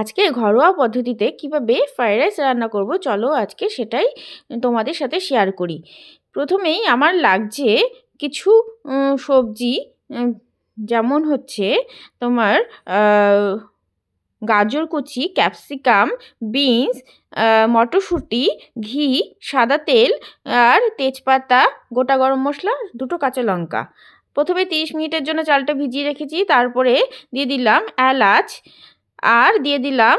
আজকে ঘরোয়া পদ্ধতিতে কীভাবে ফ্রায়েড রাইস রান্না করব, চলো আজকে সেটাই তোমাদের সাথে শেয়ার করি। প্রথমেই আমার লাগছে কিছু সবজি যেমন হচ্ছে তোমার গাজর কুচি ক্যাপসিকাম বিনস মটরশুঁটি, ঘি, সাদা তেল আর তেজপাতা, গোটা গরম মশলা, দুটো কাঁচা লঙ্কা। প্রথমে তিরিশ মিনিটের জন্য চালটা ভিজিয়ে রেখেছি, তারপরে দিয়ে দিলাম এলাচ আর দিয়ে দিলাম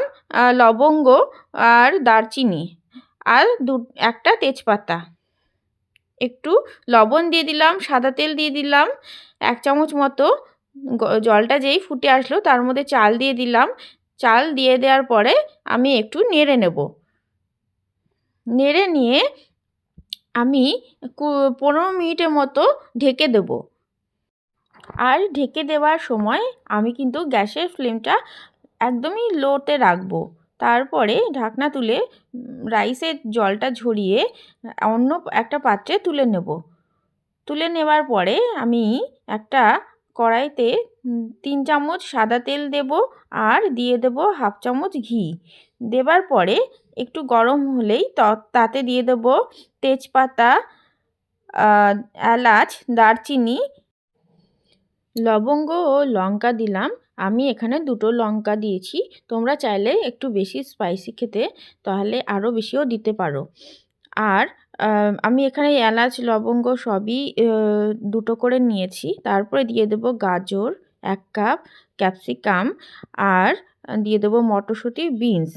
লবঙ্গ আর দারচিনি আর দু, একটা তেজপাতা। একটু লবণ দিয়ে দিলাম, সাদা তেল দিয়ে দিলাম, এক চামচ মতো জলটা যেই ফুটে আসলো তার মধ্যে চাল দিয়ে দিলাম। চাল দিয়ে দেওয়ার পরে আমি একটু নেড়ে নেব। নেড়ে নিয়ে আমি পনেরো মিনিটের মতো ঢেকে দেব। আর ঢেকে দেওয়ার সময় আমি কিন্তু গ্যাসের ফ্লেমটা একদমই লোতে রাখব। তারপরে ঢাকনা তুলে রাইসের জলটা ঝরিয়ে, অন্য একটা পাত্রে তুলে নেব। তুলে নেওয়ার পরে আমি একটা কড়াইতে তিন চামচ সাদা তেল দেব আর দিয়ে দেব হাফ চামচ ঘি। দেবার পরে একটু গরম হলেই তাতে দিয়ে দেব তেজপাতা এলাচ, দারচিনি, লবঙ্গ ও লঙ্কা দিলাম। আমি এখানে দুটো লঙ্কা দিয়েছি। তোমরা চাইলে একটু বেশি স্পাইসি খেতে, তাহলে আরও বেশিও দিতে পারো। আর আমি এখানে এলাচ, লবঙ্গ সবই দুটো করে নিয়েছি। তারপরে দিয়ে দেবো গাজর এক কাপ ক্যাপসিকাম আর দিয়ে দেবো মটরশুঁটি বিনস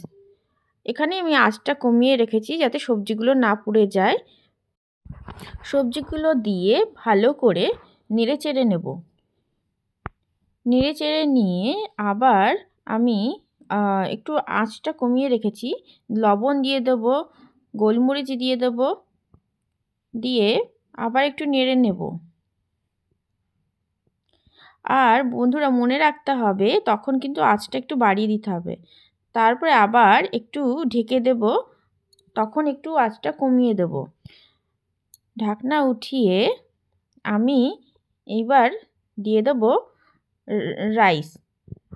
এখানে আমি আঁচটা কমিয়ে রেখেছি যাতে সবজিগুলো না পুড়ে যায়। সবজিগুলো দিয়ে ভালো করে নেড়ে চেড়ে নেব। নেড়ে চেড়ে নিয়ে আবার আমি একটু আঁচটা কমিয়ে রেখেছি। লবণ দিয়ে দেবো, গোলমরিচ দিয়ে দেবো, দিয়ে আবার একটু নেড়ে নেব। আর বন্ধুরা মনে রাখতে হবে, তখন কিন্তু আঁচটা একটু বাড়িয়ে দিতে হবে। তারপরে আবার একটু ঢেকে দেব, তখন একটু আঁচটা কমিয়ে দেব। ঢাকনা উঠিয়ে আমি এইবার দিয়ে দেব রাইস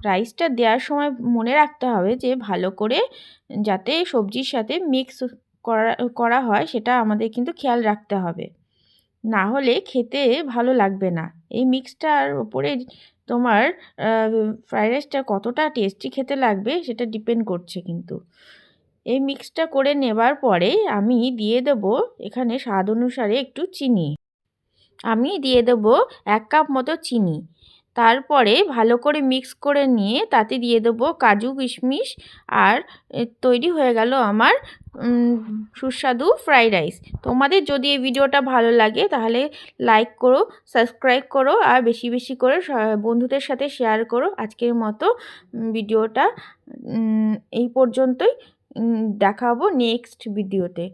রাইসটা দেওয়ার সময় মনে রাখতে হবে যে ভালো করে যাতে সবজির সাথে মিক্স করা করা হয় সেটা আমাদের কিন্তু খেয়াল রাখতে হবে। না হলে খেতে ভালো লাগবে না। এই মিক্সটার ওপরে তোমার ফ্রাইড রাইসটা কতটা টেস্টি খেতে লাগবে সেটা ডিপেন্ড করছে কিন্তু। এই মিক্সটা করে নেবার পরে আমি দিয়ে দেব এখানে স্বাদ অনুসারে একটু চিনি। আমি দিয়ে দেব এক কাপ মতো চিনি। তারপরে ভালো করে মিক্স করে নিয়ে তাতে দিয়ে দেবো কাজু কিশমিশ আর তৈরি হয়ে গেল আমার সুস্বাদু ফ্রাইড রাইস তোমাদের যদি এই ভিডিওটা ভালো লাগে তাহলে লাইক করো সাবস্ক্রাইব করো আর বেশি বেশি করে বন্ধুদের সাথে শেয়ার করো। আজকের মতো ভিডিওটা এই পর্যন্তই। দেখাবো নেক্সট ভিডিওতে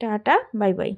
টাটা বাই বাই